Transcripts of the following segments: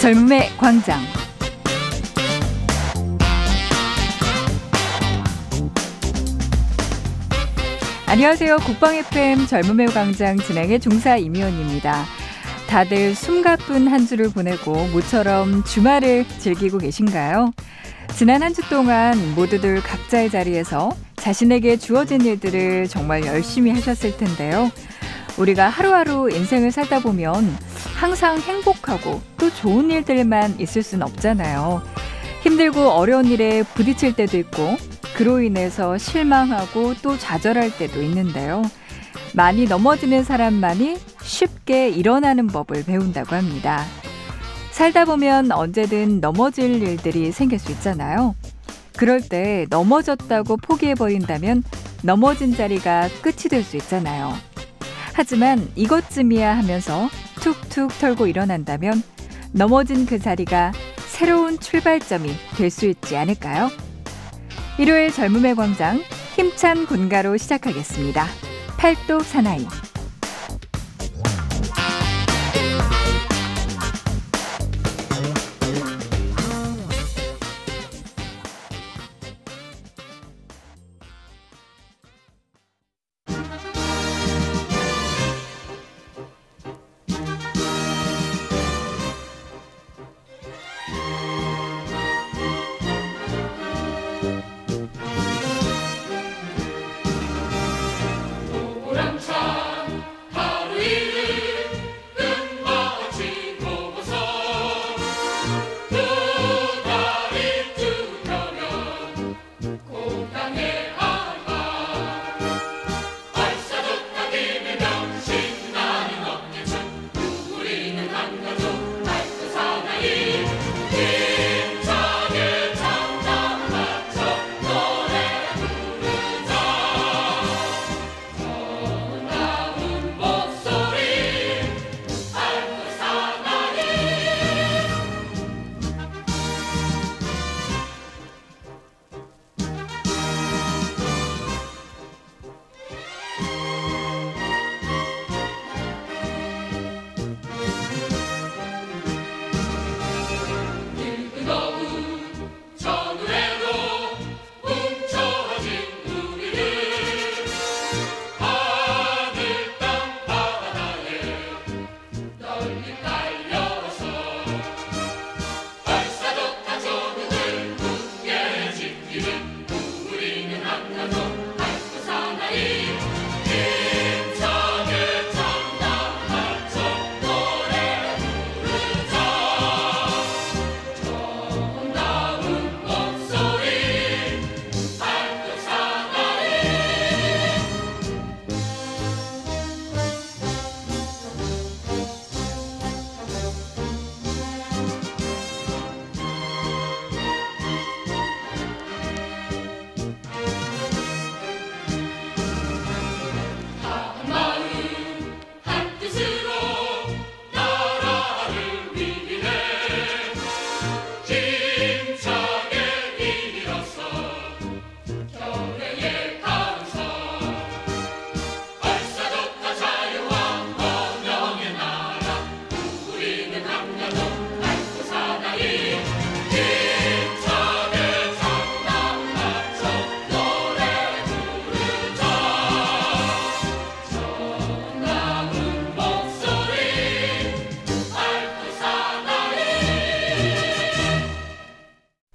젊음의 광장. 안녕하세요. 국방 FM 젊음의 광장 진행의 중사 이미원입니다. 다들 숨가쁜 한 주를 보내고 모처럼 주말을 즐기고 계신가요? 지난 한 주 동안 모두들 각자의 자리에서 자신에게 주어진 일들을 정말 열심히 하셨을 텐데요. 우리가 하루하루 인생을 살다 보면 항상 행복하고 또 좋은 일들만 있을 순 없잖아요. 힘들고 어려운 일에 부딪힐 때도 있고 그로 인해서 실망하고 또 좌절할 때도 있는데요. 많이 넘어지는 사람만이 쉽게 일어나는 법을 배운다고 합니다. 살다 보면 언제든 넘어질 일들이 생길 수 있잖아요. 그럴 때 넘어졌다고 포기해 버린다면 넘어진 자리가 끝이 될 수 있잖아요. 하지만 이것쯤이야 하면서 툭툭 털고 일어난다면 넘어진 그 자리가 새로운 출발점이 될 수 있지 않을까요? 일요일 젊음의 광장 힘찬 군가로 시작하겠습니다. 팔도 사나이.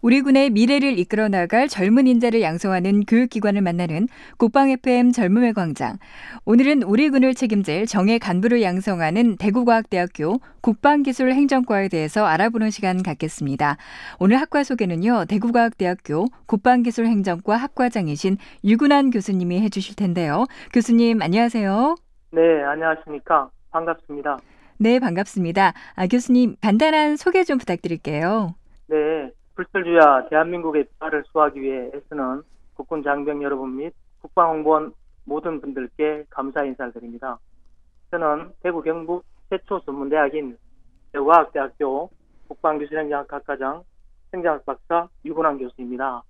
우리 군의 미래를 이끌어 나갈 젊은 인재를 양성하는 교육기관을 만나는 국방 FM 젊음의 광장. 오늘은 우리 군을 책임질 정예 간부를 양성하는 대구과학대학교 국방기술행정과에 대해서 알아보는 시간 갖겠습니다. 오늘 학과 소개는요. 대구과학대학교 국방기술행정과 학과장이신 유근환 교수님이 해주실 텐데요. 교수님 안녕하세요. 네, 안녕하십니까. 반갑습니다. 네, 반갑습니다. 아, 교수님 간단한 소개 좀 부탁드릴게요. 네, 불철주야 대한민국의 평화를 수호하기 위해 애쓰는 국군 장병 여러분 및 국방홍보원 모든 분들께 감사 인사를 드립니다. 저는 대구 경북 최초 전문대학인 대구과학대학교 국방기술행정학과장 행정학 박사 유근환 교수입니다.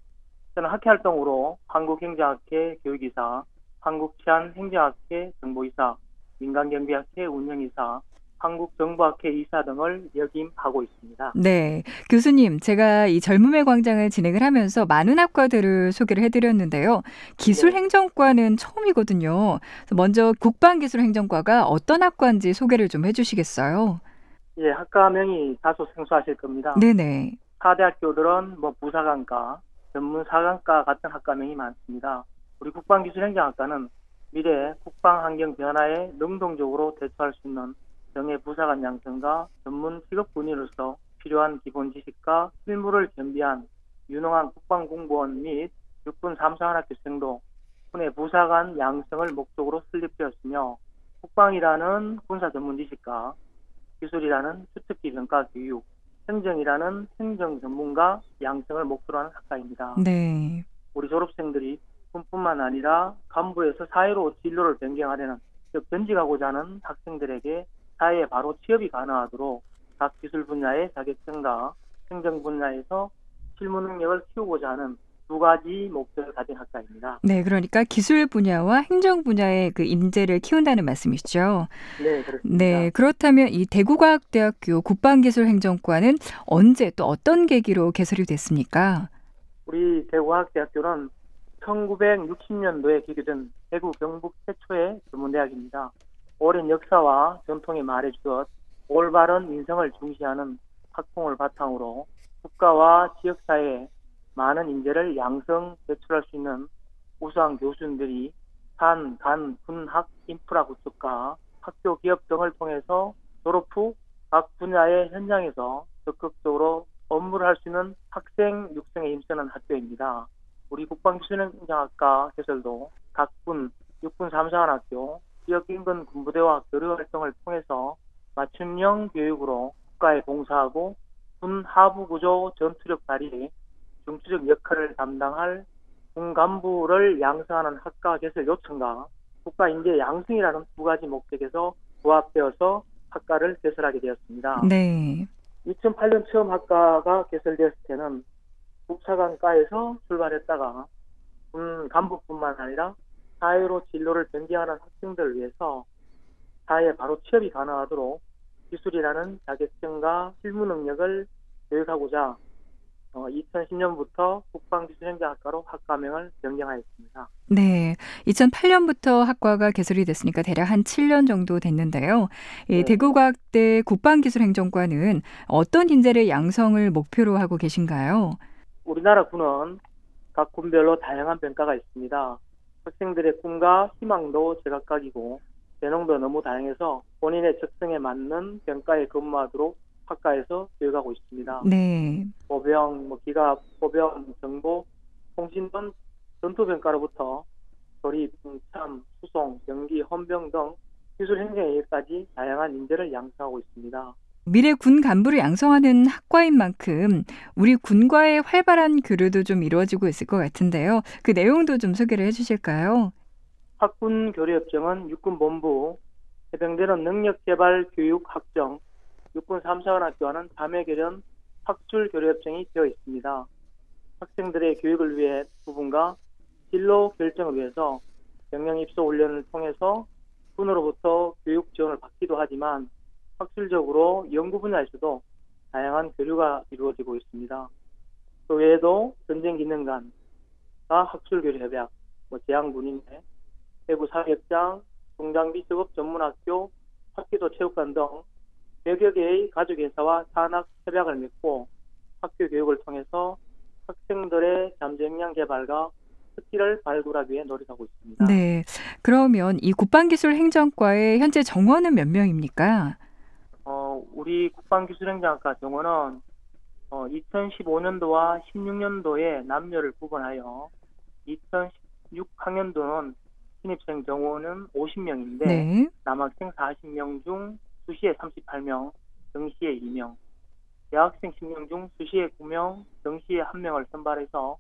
저는 학회활동으로 한국행정학회 교육이사, 한국치안행정학회 정보이사, 민간경비학회 운영이사, 한국정보학회 이사 등을 역임하고 있습니다. 네. 교수님, 제가 이 젊음의 광장을 진행을 하면서 많은 학과들을 소개를 해드렸는데요. 기술행정과는 처음이거든요. 그래서 먼저 국방기술행정과가 어떤 학과인지 소개를 좀 해주시겠어요? 예, 학과명이 다소 생소하실 겁니다. 네네. 사대학교들은 뭐 부사관과, 전문사관과 같은 학과명이 많습니다. 우리 국방기술행정학과는 미래 국방 환경 변화에 능동적으로 대처할 수 있는 정예 부사관 양성과 전문 직업 군인으로서 필요한 기본 지식과 실무를 겸비한 유능한 국방 공무원 및 육군 삼사관학교생도 군의 부사관 양성을 목적으로 설립되었으며 국방이라는 군사 전문 지식과 기술이라는 수특기 평가 교육, 행정이라는 행정 전문가 양성을 목표로 하는 학과입니다. 네. 우리 졸업생들이 군뿐만 아니라 간부에서 사회로 진로를 변경하려는 즉 변직하고자 하는 학생들에게 사회에 바로 취업이 가능하도록 각 기술 분야의 자격증과 행정 분야에서 실무 능력을 키우고자 하는 두 가지 목표를 가진 학과입니다. 네, 그러니까 기술 분야와 행정 분야의 그 인재를 키운다는 말씀이시죠. 네, 그렇습니다. 네, 그렇다면 이 대구과학대학교 국방기술행정과는 언제 또 어떤 계기로 개설이 됐습니까? 우리 대구과학대학교는 1960년도에 개교된 대구 경북 최초의 전문대학입니다. 오랜 역사와 전통이 말해주듯 올바른 인성을 중시하는 학풍을 바탕으로 국가와 지역사회에 많은 인재를 양성 배출할 수 있는 우수한 교수님들이 산, 간, 군 학 인프라 구축과 학교 기업 등을 통해서 졸업 후 각 분야의 현장에서 적극적으로 업무를 할 수 있는 학생 육성에 힘쓰는 학교입니다. 우리 국방기술행정학과 개설도 각 군, 육군 삼사관학교, 지역 인근 군부대와 교류 활동을 통해서 맞춤형 교육으로 국가에 봉사하고 군 하부 구조 전투력 발휘, 중추적 역할을 담당할 군 간부를 양성하는 학과 개설 요청과 국가 인재 양성이라는 두 가지 목적에서 부합되어서 학과를 개설하게 되었습니다. 네. 2008년 처음 학과가 개설되었을 때는 국사관과에서 출발했다가 군 간부뿐만 아니라 사회로 진로를 변경하는 학생들을 위해서 사회에 바로 취업이 가능하도록 기술이라는 자격증과 실무 능력을 교육하고자 어, 2010년부터 국방기술행정학과로 학과명을 변경하였습니다. 네. 2008년부터 학과가 개설이 됐으니까 대략 한 7년 정도 됐는데요. 이 네. 대구과학대 국방기술행정과는 어떤 인재를 양성을 목표로 하고 계신가요? 우리나라 군은 각 군별로 다양한 평가가 있습니다. 학생들의 꿈과 희망도 제각각이고 재능도 너무 다양해서 본인의 적성에 맞는 평가에 근무하도록 학과에서 교육하고 있습니다. 네. 보병, 뭐 기갑, 보병, 정보, 통신 등 전투평가로부터 조립, 참, 수송, 연기, 헌병 등 기술 행정에 까지 다양한 인재를 양성하고 있습니다. 미래 군 간부를 양성하는 학과인 만큼 우리 군과의 활발한 교류도 좀 이루어지고 있을 것 같은데요. 그 내용도 좀 소개를 해주실까요? 학군 교류협정은 육군 본부, 해병대는 능력 개발 교육 학정, 육군 삼사관 학교와는 자매 결연 학술 교류협정이 되어 있습니다. 학생들의 교육을 위해 부분과 진로 결정을 위해서 병영 입소 훈련을 통해서 군으로부터 교육 지원을 받기도 하지만 학술적으로 연구 분야에서도 다양한 교류가 이루어지고 있습니다. 그 외에도 전쟁 기능관과 학술 교류 협약, 뭐 제왕군인회, 대구 사격장, 중장비 작업 전문학교, 학기도 체육관 등 100여 개의 가족회사와 산학 협약을 맺고 학교 교육을 통해서 학생들의 잠재 역량 개발과 스킬을 발굴하기 위해 노력하고 있습니다. 네. 그러면 이 국방기술행정과의 현재 정원은 몇 명입니까? 어, 우리 국방기술행정 학과 정원은 어, 2015년도와 16년도에 남녀를 구분하여 2016학년도는 신입생 정원은 50명인데 네. 남학생 40명 중 수시에 38명, 정시에 2명, 여학생 10명 중 수시에 9명, 정시에 1명을 선발해서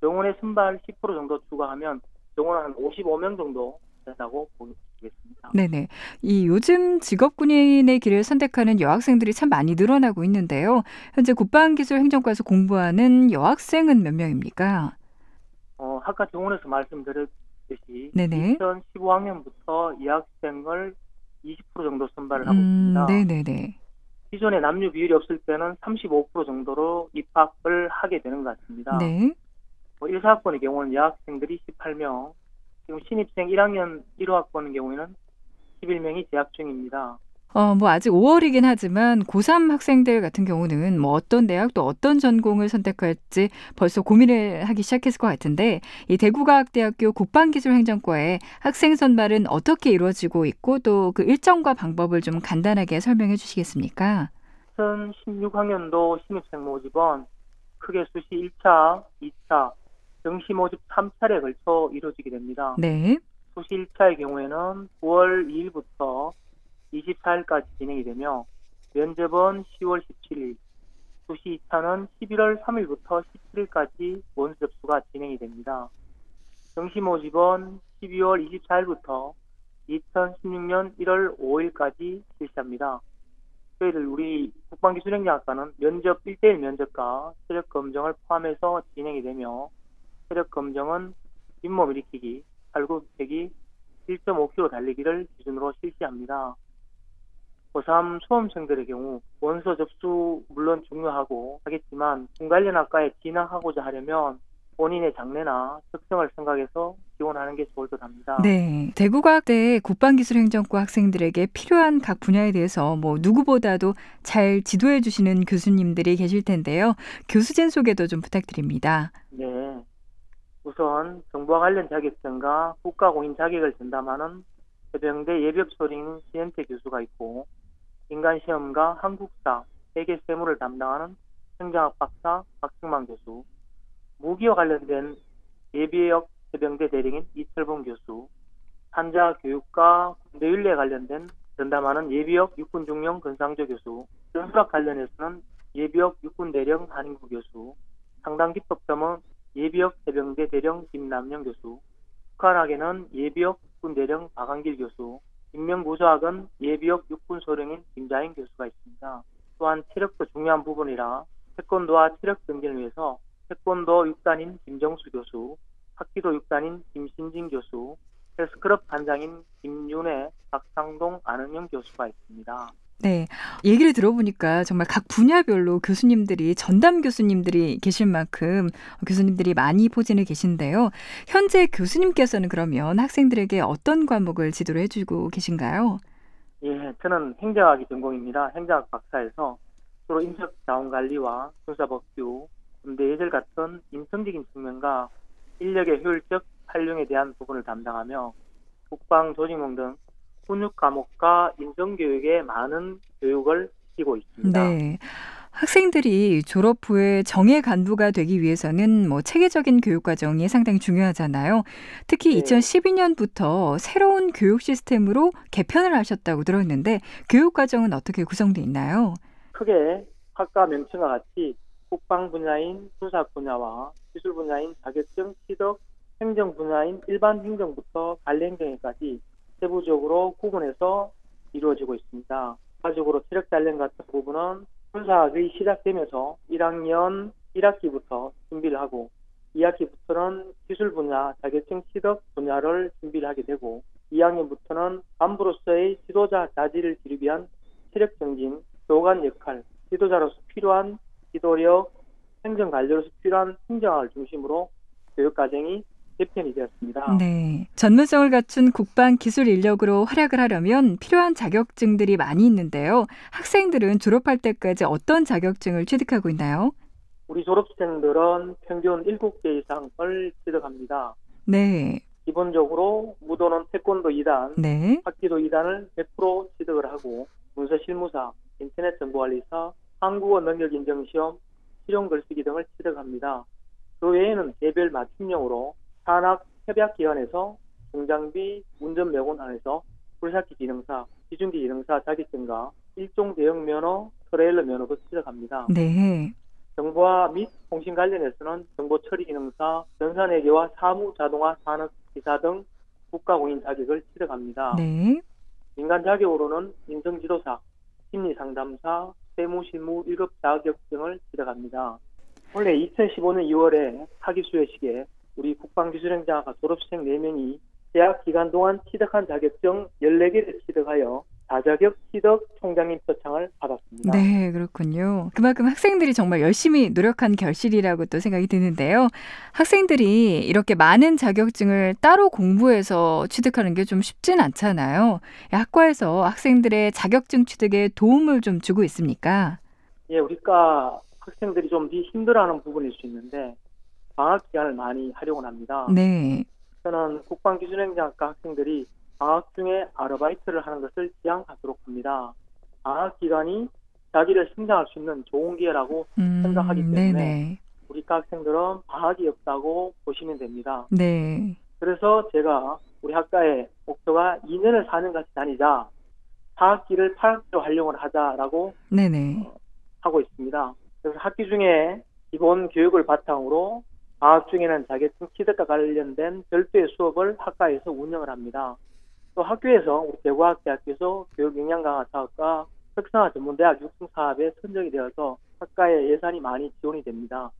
정원의 선발 10% 정도 추가하면 정원은 한 55명 정도 된다고 보 겠습니다. 네네. 이 요즘 직업군인의 길을 선택하는 여학생들이 참 많이 늘어나고 있는데요. 현재 국방기술행정과에서 공부하는 여학생은 몇 명입니까? 어, 아까 정원에서 말씀드렸듯이 네네. 2015학년부터 이 학생을 20% 정도 선발을 하고 음, 있습니다. 네네네. 기존에 남녀 비율이 없을 때는 35% 정도로 입학을 하게 되는 것 같습니다. 네. 뭐 1사학번의 경우는 여학생들이 18명, 지금 신입생 1학년 1호학번의 경우에는 11명이 재학 중입니다. 어, 뭐 아직 5월이긴 하지만 고3 학생들 같은 경우는 뭐 어떤 대학 또 어떤 전공을 선택할지 벌써 고민을 하기 시작했을 것 같은데 이 대구과학대학교 국방기술행정과의 학생 선발은 어떻게 이루어지고 있고 또 그 일정과 방법을 좀 간단하게 설명해 주시겠습니까? 2016학년도 신입생 모집은 크게 수시 1차, 2차, 정시 모집 3차례에 걸쳐 이루어지게 됩니다. 네. 수시 1차의 경우에는 9월 2일부터 24일까지 진행이 되며 면접은 10월 17일, 수시 2차는 11월 3일부터 17일까지 원수 접수가 진행이 됩니다. 정시 모집은 12월 24일부터 2016년 1월 5일까지 실시합니다. 저희들 우리 국방기술행정학과는 면접 1대1 면접과 체력 검정을 포함해서 진행이 되며 체력 검정은 잇몸 일으키기, 팔굽혀펴기, 1.5km 달리기를 기준으로 실시합니다. 고3 수험생들의 경우 원서 접수 물론 중요하고 하겠지만 군관련 학과에 진학하고자 하려면 본인의 장래나 특성을 생각해서 지원하는 게 좋을 듯 합니다. 네. 대구과학대 국방기술행정과 학생들에게 필요한 각 분야에 대해서 뭐 누구보다도 잘 지도해 주시는 교수님들이 계실 텐데요. 교수진 소개도 좀 부탁드립니다. 네. 우선 정보와 관련 자격증과 국가공인 자격을 전담하는 해병대 예비역소령 신현태 교수가 있고 인간시험과 한국사, 세계세무를 담당하는 행정학 박사 박승만 교수, 무기와 관련된 예비역 해병대 대령인 이철봉 교수, 환자 교육과 군대 윤리에 관련된 전담하는 예비역 육군 중령 건상조 교수, 전술학 관련해서는 예비역 육군 대령 한인구 교수, 상당 기법점은 예비역 해병대 대령 김남영 교수, 북한학에는 예비역 육군 대령 박한길 교수, 인명구조학은 예비역 육군 소령인 김자인 교수가 있습니다. 또한 체력도 중요한 부분이라 태권도와 체력 증진을 위해서 태권도 6단인 김정수 교수, 합기도 6단인 김신진 교수, 헬스클럽 단장인 김윤혜, 박상동, 안은영 교수가 있습니다. 네. 얘기를 들어보니까 정말 각 분야별로 교수님들이 전담 교수님들이 계실 만큼 교수님들이 많이 포진해 계신데요. 현재 교수님께서는 그러면 학생들에게 어떤 과목을 지도를 해주고 계신가요? 예, 저는 행정학이 전공입니다. 행정학 박사에서 주로 인적 자원 관리와 군사법규, 군대 예절 같은 인성적인 측면과 인력의 효율적 활용에 대한 부분을 담당하며 국방 조직몽 등 훈육 과목과 인성 교육에 많은 교육을 시키고 있습니다. 네. 학생들이 졸업 후에 정예 간부가 되기 위해서는 뭐 체계적인 교육 과정이 상당히 중요하잖아요. 특히 네. 2012년부터 새로운 교육 시스템으로 개편을 하셨다고 들었는데 교육 과정은 어떻게 구성돼 있나요? 크게 학과 명칭과 같이 국방 분야인 수사 분야와 기술 분야인 자격증, 취득, 행정 분야인 일반 행정부터 관리 행정에까지 세부적으로 구분해서 이루어지고 있습니다. 가족으로 체력 단련 같은 부분은 군사학이 시작되면서 1학년 1학기부터 준비를 하고 2학기부터는 기술 분야, 자격증 취득 분야를 준비를 하게 되고 2학년부터는 간부로서의 지도자 자질을 기르기 위한 체력 정진, 교관 역할, 지도자로서 필요한 지도력, 행정 관리로서 필요한 행정학을 중심으로 교육 과정이 개편이 되었습니다. 네. 전문성을 갖춘 국방 기술 인력으로 활약을 하려면 필요한 자격증들이 많이 있는데요. 학생들은 졸업할 때까지 어떤 자격증을 취득하고 있나요? 우리 졸업생들은 평균 7개 이상을 취득합니다. 네. 기본적으로 무도는 태권도 2단, 네. 학기도 2단을 100% 취득을 하고 문서 실무사, 인터넷 정보관리사, 한국어 능력 인정 시험, 실용 글쓰기 등을 취득합니다. 그 외에는 개별 맞춤형으로 산학 협약기관에서 중장비 운전면허 안에서 불사키 기능사, 기중기 기능사 자격증과 일종 대형 면허, 트레일러 면허도 취득합니다. 네. 정보화 및 통신 관련해서는 정보 처리 기능사, 전산회계와 사무 자동화 산업 기사 등 국가공인 자격을 취득합니다. 네. 민간 자격으로는 인성지도사, 심리상담사, 세무실무 1급 자격증을 취득합니다. 원래 2015년 2월에 학위 수여식에 우리 국방기술행정학과 졸업생 4명이 대학 기간 동안 취득한 자격증 14개를 취득하여 다자격 시덕 총장님 표창을 받았습니다. 네, 그렇군요. 그만큼 학생들이 정말 열심히 노력한 결실이라고 또 생각이 드는데요. 학생들이 이렇게 많은 자격증을 따로 공부해서 취득하는 게 좀 쉽진 않잖아요. 학과에서 학생들의 자격증 취득에 도움을 좀 주고 있습니까? 예, 우리과 학생들이 좀 힘들어하는 부분일 수 있는데 방학 기간을 많이 활용을 합니다. 네. 저는 국방기술행정학과 학생들이 방학 중에 아르바이트를 하는 것을 지향하도록 합니다. 방학 기간이 자기를 성장할 수 있는 좋은 기회라고 음, 생각하기 때문에 네네. 우리 과 학생들은 방학이 없다고 보시면 됩니다. 네. 그래서 제가 우리 학과의 목표가 2년을 4년 같이 다니자 4학기를 8학기로 활용을 하자라고 네네. 하고 있습니다. 그래서 학기 중에 기본 교육을 바탕으로 방학 중에는 자격증 취득과 관련된 별도의 수업을 학과에서 운영을 합니다. 또 학교에서 대구학대학교에서 교육역량 강화 사업과 특성화 전문대학 육성 사업에 선정이 되어서 학과에 예산이 많이 지원이 됩니다.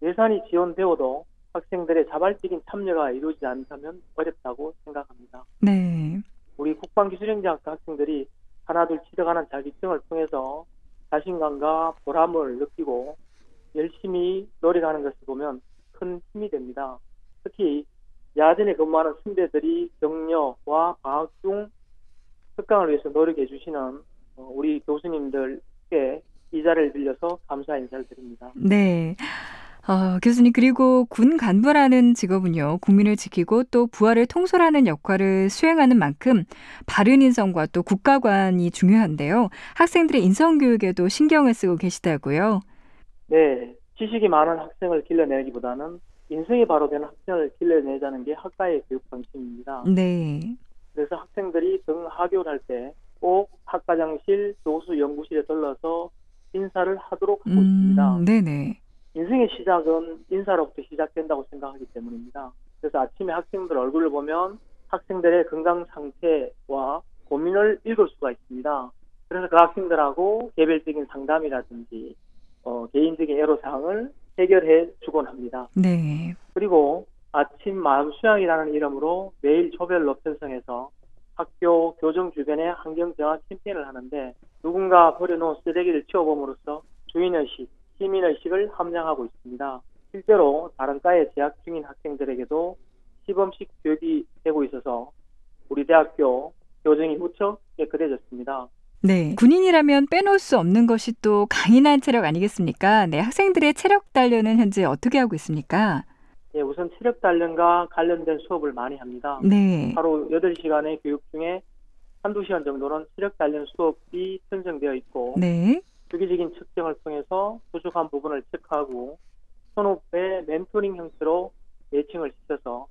예산이 지원되어도 학생들의 자발적인 참여가 이루어지지 않다면 어렵다고 생각합니다. 네. 우리 국방기술행정학과 학생들이 하나둘 취득하는 자격증을 통해서 자신감과 보람을 느끼고 열심히 노력하는 것을 보면 큰 힘이 됩니다. 특히 야전에 근무하는 선배들이 격려와 방학 중 특강을 위해서 노력해 주시는 어, 우리 교수님들께 이 자리를 빌려서 감사 인사를 드립니다. 네. 어, 교수님 그리고 군 간부라는 직업은요 국민을 지키고 또 부하를 통솔하는 역할을 수행하는 만큼 바른 인성과 또 국가관이 중요한데요 학생들의 인성 교육에도 신경을 쓰고 계시다고요. 네, 지식이 많은 학생을 길러내기보다는 인성이 바로 되는 학생을 길러내자는 게 학과의 교육 방침입니다. 네. 그래서 학생들이 등 하교를 할 때 꼭 학과장실, 교수 연구실에 들러서 인사를 하도록 하고 있습니다. 음, 네네. 인생의 시작은 인사로부터 시작된다고 생각하기 때문입니다. 그래서 아침에 학생들 얼굴을 보면 학생들의 건강 상태와 고민을 읽을 수가 있습니다. 그래서 그 학생들하고 개별적인 상담이라든지 어, 개인적인 애로사항을 해결해 주곤 합니다. 네. 그리고 아침 마음 수양이라는 이름으로 매일 조별로 편성해서 학교 교정 주변에 환경 정화 캠페인을 하는데 누군가 버려놓은 쓰레기를 치워봄으로써 주인의식, 시민의식을 함양하고 있습니다. 실제로 다른 과에 재학 중인 학생들에게도 시범식 교육이 되고 있어서 우리 대학교 교정이 무척 깨끗해졌습니다. 네. 군인이라면 빼놓을 수 없는 것이 또 강인한 체력 아니겠습니까? 네. 학생들의 체력 단련은 현재 어떻게 하고 있습니까? 예, 우선 체력 단련과 관련된 수업을 많이 합니다. 네. 하루 8시간의 교육 중에 한두 시간 정도는 체력 단련 수업이 편성되어 있고 네. 주기적인 측정을 통해서 부족한 부분을 체크하고 선후배 멘토링 형태로 매칭을 시켜서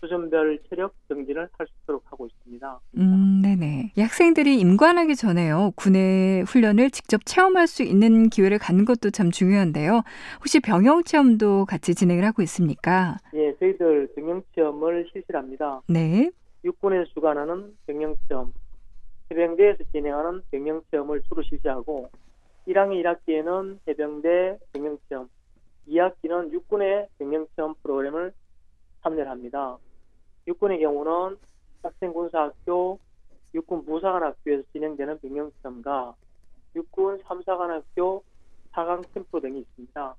수준별 체력 정진을 할 수 있도록 하고 있습니다. 음, 네네. 이 학생들이 임관하기 전에요. 군의 훈련을 직접 체험할 수 있는 기회를 갖는 것도 참 중요한데요. 혹시 병영 체험도 같이 진행을 하고 있습니까? 예, 저희들 병영 체험을 실시합니다. 네. 육군에서 주관하는 병영 체험, 해병대에서 진행하는 병영 체험을 주로 실시하고 1학년 1학기에는 해병대 병영 체험, 2학기는 육군의 병영 체험 프로그램을 참여를 합니다. 육군의 경우는 학생군사학교, 육군 부사관학교에서 진행되는 병영 체험과 육군 3사관학교 4강 캠프 등이 있습니다.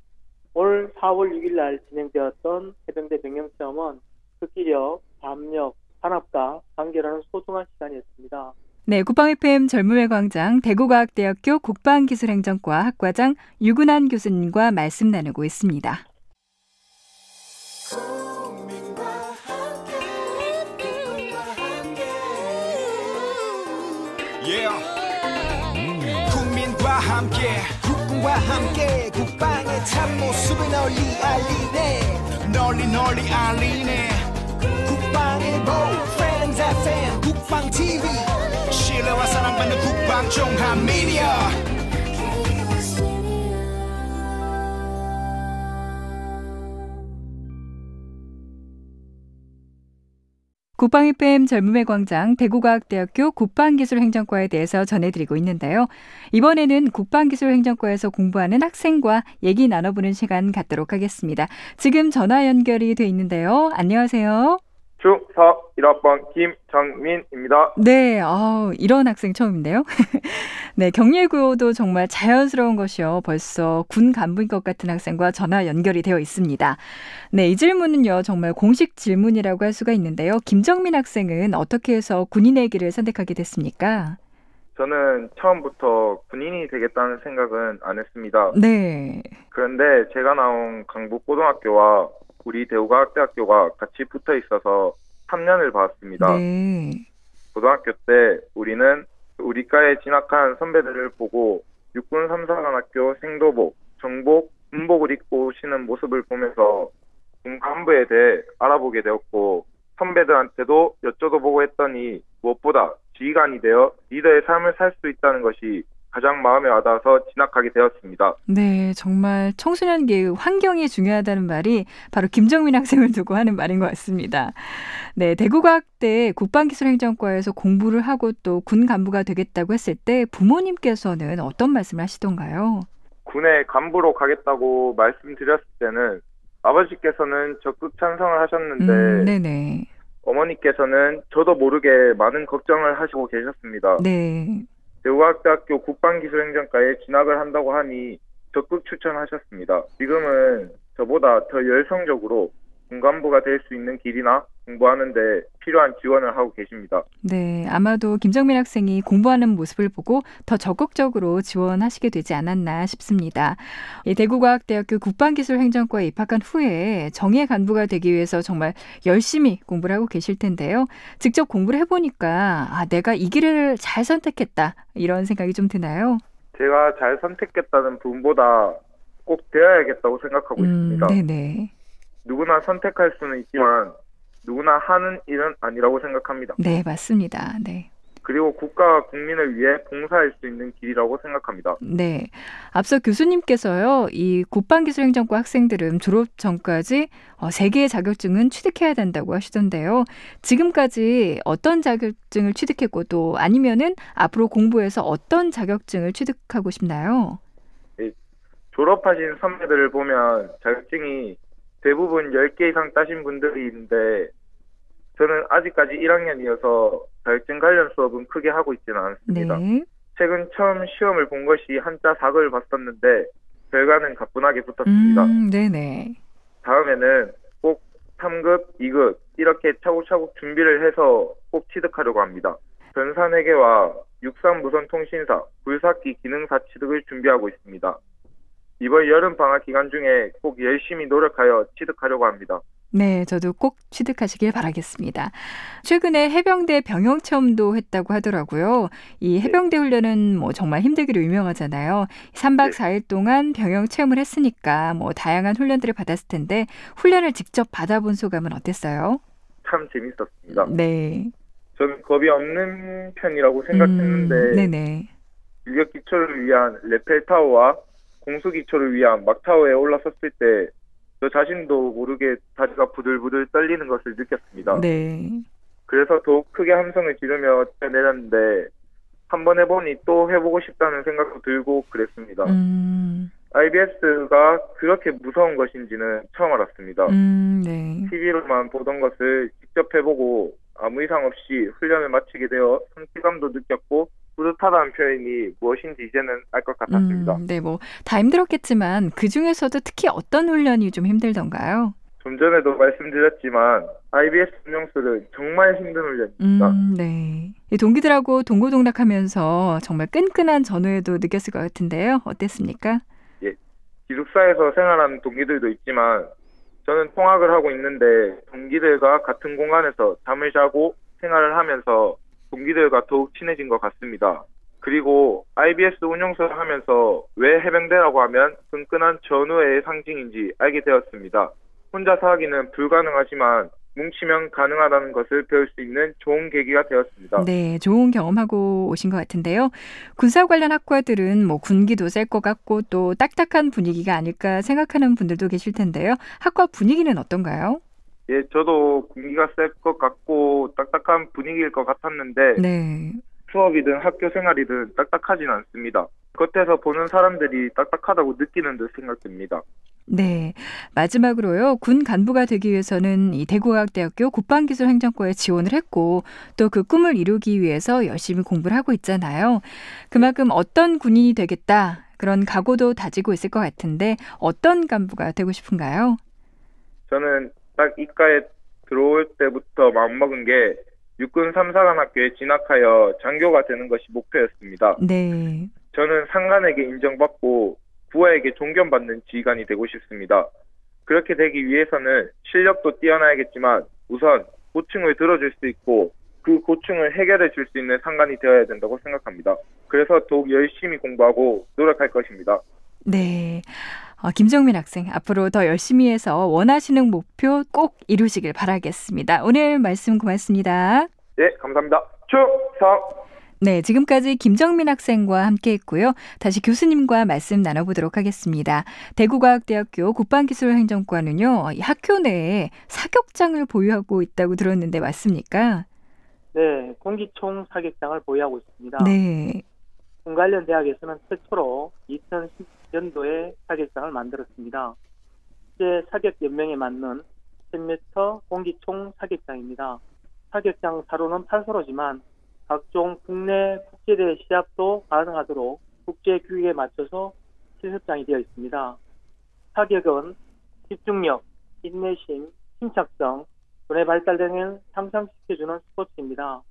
올 4월 6일 날 진행되었던 해병대 병영 체험은 극기력, 담력, 산업과 단결하는 소중한 시간이었습니다. 네, 국방 FM 젊음의 광장 대구과학대학교 국방기술행정과 학과장 유근한 교수님과 말씀 나누고 있습니다. 함께. 국군과 함께 국방의 참모습을 널리 알리네. 널리 널리 알리네. 국방일보 Friends FM 국방 TV. 신뢰와 사랑받는 국방 종합 미디어 국방 FM 젊음의 광장 대구과학대학교 국방기술행정과에 대해서 전해드리고 있는데요. 이번에는 국방기술행정과에서 공부하는 학생과 얘기 나눠보는 시간 갖도록 하겠습니다. 지금 전화 연결이 돼 있는데요. 안녕하세요. 1학번 김정민입니다. 네, 아, 이런 학생 처음인데요. 네, 경례구호도 정말 자연스러운 것이요. 벌써 군 간부인 것 같은 학생과 전화 연결이 되어 있습니다. 네, 이 질문은요, 정말 공식 질문이라고 할 수가 있는데요. 김정민 학생은 어떻게 해서 군인의 길을 선택하게 됐습니까? 저는 처음부터 군인이 되겠다는 생각은 안 했습니다. 네. 그런데 제가 나온 강북고등학교와 우리 대우과학대학교가 같이 붙어 있어서 3년을 봤습니다. 네. 고등학교 때 우리는 우리과에 진학한 선배들을 보고 육군 3사관학교 생도복, 정복, 군복을 입고 오시는 모습을 보면서 군 간부에 대해 알아보게 되었고 선배들한테도 여쭤보고 했더니 무엇보다 지휘관이 되어 리더의 삶을 살 수 있다는 것이 가장 마음에 와닿아서 진학하게 되었습니다. 네, 정말 청소년기의 환경이 중요하다는 말이 바로 김정민 학생을 두고 하는 말인 것 같습니다. 네, 대구과학대 국방기술행정과에서 공부를 하고 또 군 간부가 되겠다고 했을 때 부모님께서는 어떤 말씀을 하시던가요? 군에 간부로 가겠다고 말씀드렸을 때는 아버지께서는 적극 찬성을 하셨는데 음, 네네. 어머니께서는 저도 모르게 많은 걱정을 하시고 계셨습니다. 네. 대우과학대학교 국방기술행정과에 진학을 한다고 하니 적극 추천하셨습니다. 지금은 저보다 더 열성적으로 군간부가 될 수 있는 길이나 공부하는데 필요한 지원을 하고 계십니다. 네, 아마도 김정민 학생이 공부하는 모습을 보고 더 적극적으로 지원하시게 되지 않았나 싶습니다. 이 대구과학대학교 국방기술행정과에 입학한 후에 정예 간부가 되기 위해서 정말 열심히 공부를 하고 계실 텐데요. 직접 공부를 해보니까 아, 내가 이 길을 잘 선택했다 이런 생각이 좀 드나요? 제가 잘 선택했다는 부분보다 꼭 되어야겠다고 생각하고 있습니다. 네네. 누구나 선택할 수는 있지만 누구나 하는 일은 아니라고 생각합니다. 네, 맞습니다. 네. 그리고 국가와 국민을 위해 봉사할 수 있는 길이라고 생각합니다. 네. 앞서 교수님께서요, 이 국방기술행정과 학생들은 졸업 전까지 어, 세 개의 자격증은 취득해야 된다고 하시던데요. 지금까지 어떤 자격증을 취득했고 또 아니면은 앞으로 공부해서 어떤 자격증을 취득하고 싶나요? 졸업하신 선배들을 보면 자격증이 대부분 10개 이상 따신 분들이 있는데 저는 아직까지 1학년이어서 자격증 관련 수업은 크게 하고 있지는 않습니다. 네. 최근 처음 시험을 본 것이 한자 사극을 봤었는데 결과는 가뿐하게 붙었습니다. 음, 네네. 다음에는 꼭 3급, 2급 이렇게 차곡차곡 준비를 해서 꼭 취득하려고 합니다. 전산회계와 육상무선통신사, 불사기 기능사 취득을 준비하고 있습니다. 이번 여름 방학 기간 중에 꼭 열심히 노력하여 취득하려고 합니다. 네, 저도 꼭 취득하시길 바라겠습니다. 최근에 해병대 병영 체험도 했다고 하더라고요. 이 해병대 훈련은 뭐 정말 힘들기로 유명하잖아요. 3박 네. 4일 동안 병영 체험을 했으니까 뭐 다양한 훈련들을 받았을 텐데 훈련을 직접 받아본 소감은 어땠어요? 참 재밌었습니다. 네. 저는 겁이 없는 편이라고 생각했는데 음, 네네. 유격 기초를 위한 레펠 타워와 공수 기초를 위한 막 타워에 올라섰을 때 저 자신도 모르게 다리가 부들부들 떨리는 것을 느꼈습니다. 네. 그래서 더욱 크게 함성을 지르며 뛰어내렸는데 한 번 해보니 또 해보고 싶다는 생각도 들고 그랬습니다. 음, IBS가 그렇게 무서운 것인지는 처음 알았습니다. 음, 네. TV로만 보던 것을 직접 해보고 아무 이상 없이 훈련을 마치게 되어 성취감도 느꼈고 뿌듯하다는 표현이 무엇인지 이제는 알 것 같았습니다. 음, 네, 뭐 다 힘들었겠지만 그 중에서도 특히 어떤 훈련이 좀 힘들던가요? 좀 전에도 말씀드렸지만 IBS 운영술은 정말 힘든 훈련입니다. 음, 네. 이 동기들하고 동고동락하면서 정말 끈끈한 전후에도 느꼈을 것 같은데요. 어땠습니까? 기숙사에서 생활하는 동기들도 있지만 저는 통학을 하고 있는데 동기들과 같은 공간에서 잠을 자고 생활을 하면서 동기들과 더욱 친해진 것 같습니다. 그리고 IBS 운영소를 하면서 왜 해병대라고 하면 끈끈한 전우의 상징인지 알게 되었습니다. 혼자서 하기는 불가능하지만 뭉치면 가능하다는 것을 배울 수 있는 좋은 계기가 되었습니다. 네, 좋은 경험하고 오신 것 같은데요. 군사 관련 학과들은 뭐 군기도 셀 것 같고 또 딱딱한 분위기가 아닐까 생각하는 분들도 계실 텐데요. 학과 분위기는 어떤가요? 예, 저도 군기가 셀 것 같고 딱딱한 분위기일 것 같았는데 네. 수업이든 학교 생활이든 딱딱하진 않습니다. 겉에서 보는 사람들이 딱딱하다고 느끼는 듯 생각됩니다. 네. 마지막으로요. 군 간부가 되기 위해서는 이 대구과학대학교 국방기술행정과에 지원을 했고 또 그 꿈을 이루기 위해서 열심히 공부를 하고 있잖아요. 그만큼 어떤 군인이 되겠다. 그런 각오도 다지고 있을 것 같은데 어떤 간부가 되고 싶은가요? 저는 딱 이과에 들어올 때부터 마음먹은 게 육군 3사관 학교에 진학하여 장교가 되는 것이 목표였습니다. 네. 저는 상관에게 인정받고 부하에게 존경받는 지휘관이 되고 싶습니다. 그렇게 되기 위해서는 실력도 뛰어나야겠지만 우선 고충을 들어줄 수 있고 그 고충을 해결해 줄 수 있는 상관이 되어야 된다고 생각합니다. 그래서 더욱 열심히 공부하고 노력할 것입니다. 네. 어, 김정민 학생, 앞으로 더 열심히 해서 원하시는 목표 꼭 이루시길 바라겠습니다. 오늘 말씀 고맙습니다. 네, 감사합니다. 축성! 네, 지금까지 김정민 학생과 함께 했고요. 다시 교수님과 말씀 나눠보도록 하겠습니다. 대구과학대학교 국방기술행정과는요, 이 학교 내에 사격장을 보유하고 있다고 들었는데 맞습니까? 네, 공기총 사격장을 보유하고 있습니다. 네. 군 관련 대학에서는 최초로 2010 년도에 사격장을 만들었습니다. 국제 사격 연맹에 맞는 1000m 공기총 사격장입니다. 사격장 사로는 8서로지만 각종 국내 국제대회 시합도 가능하도록 국제 규격에 맞춰서 실습장이 되어 있습니다. 사격은 집중력, 인내심, 침착성, 두뇌 발달 등을 향상시켜주는 스포츠입니다.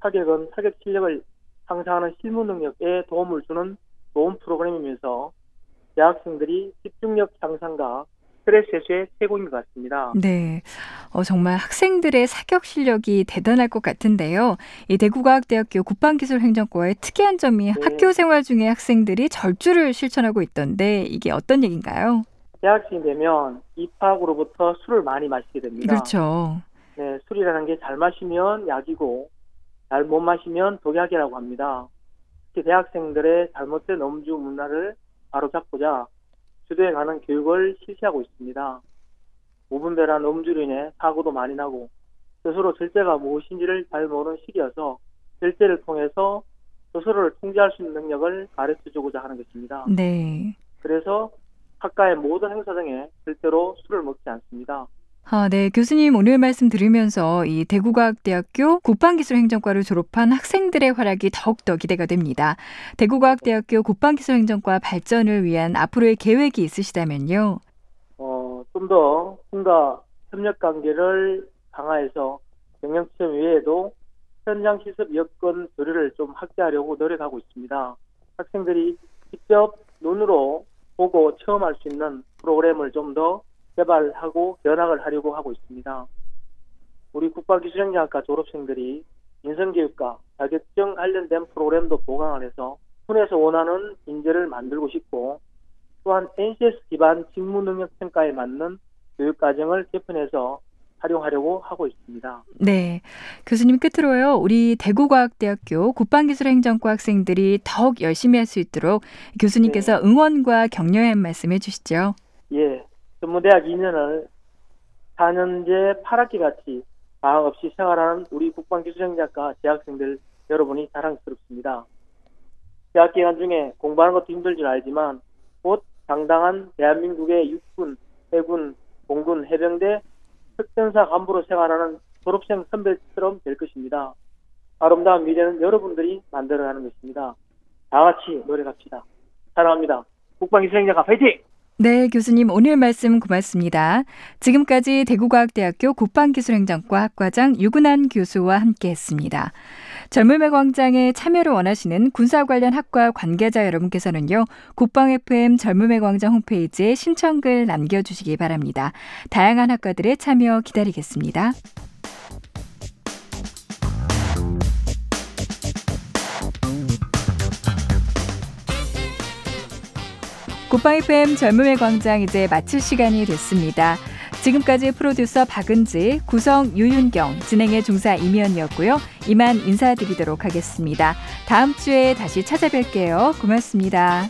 사격은 사격 실력을 향상하는 실무 능력에 도움을 주는 좋은 프로그램이면서 대학생들이 집중력 향상과 스트레스 해소에 최고인 것 같습니다. 네. 어, 정말 학생들의 사격 실력이 대단할 것 같은데요. 이 대구과학대학교 국방기술행정과의 특이한 점이 네. 학교 생활 중에 학생들이 절주를 실천하고 있던데 이게 어떤 얘기인가요? 대학생이 되면 입학으로부터 술을 많이 마시게 됩니다. 그렇죠. 네, 술이라는 게 잘 마시면 약이고 잘 못 마시면 독약이라고 합니다. 특히 대학생들의 잘못된 음주 문화를 바로잡고자 주도해 가는 교육을 실시하고 있습니다. 무분별한 음주로 인해 사고도 많이 나고 스스로 절제가 무엇인지를 잘 모르는 시기여서 절제를 통해서 스스로를 통제할 수 있는 능력을 가르쳐 주고자 하는 것입니다. 네. 그래서 학과의 모든 행사 등에 절대로 술을 먹지 않습니다. 아, 네. 교수님 오늘 말씀 들으면서 이 대구과학대학교 국방기술행정과를 졸업한 학생들의 활약이 더욱더 기대가 됩니다. 대구과학대학교 국방기술행정과 발전을 위한 앞으로의 계획이 있으시다면요. 어, 좀더 군과 협력 관계를 강화해서 경영 시험 외에도 현장 실습 여건 교류를 좀 확대하려고 노력하고 있습니다. 학생들이 직접 눈으로 보고 체험할 수 있는 프로그램을 좀더 개발하고 견학을 하려고 하고 있습니다. 우리 국방기술행정학과 졸업생들이 인성교육과 자격증 관련된 프로그램도 보강을 해서 군에서 원하는 인재를 만들고 싶고 또한 NCS 기반 직무 능력 평가에 맞는 교육 과정을 개편해서 활용하려고 하고 있습니다. 네. 교수님 끝으로요. 우리 대구과학대학교 국방기술행정과 학생들이 더욱 열심히 할 수 있도록 교수님께서 응원과 격려의 한 말씀 해 주시죠. 예, 전문대학 2년을 4년제 8학기 같이 방학 없이 생활하는 우리 국방기술행정학과 재학생들 여러분이 자랑스럽습니다. 대학 기간 중에 공부하는 것도 힘들 줄 알지만 곧 당당한 대한민국의 육군, 해군, 공군, 해병대 특전사 간부로 생활하는 졸업생 선배처럼 될 것입니다. 아름다운 미래는 여러분들이 만들어가는 것입니다. 다 같이 노력합시다. 사랑합니다. 국방기술행정학과 파이팅! 네, 교수님 오늘 말씀 고맙습니다. 지금까지 대구과학대학교 국방기술행정과 학과장 유근한 교수와 함께했습니다. 젊음의 광장에 참여를 원하시는 군사 관련 학과 관계자 여러분께서는요, 국방 FM 젊음의 광장 홈페이지에 신청글 남겨주시기 바랍니다. 다양한 학과들의 참여 기다리겠습니다. FM 젊음의 광장 이제 마칠 시간이 됐습니다. 지금까지 프로듀서 박은지, 구성 유윤경, 진행의 중사 이미연이었고요. 이만 인사드리도록 하겠습니다. 다음 주에 다시 찾아뵐게요. 고맙습니다.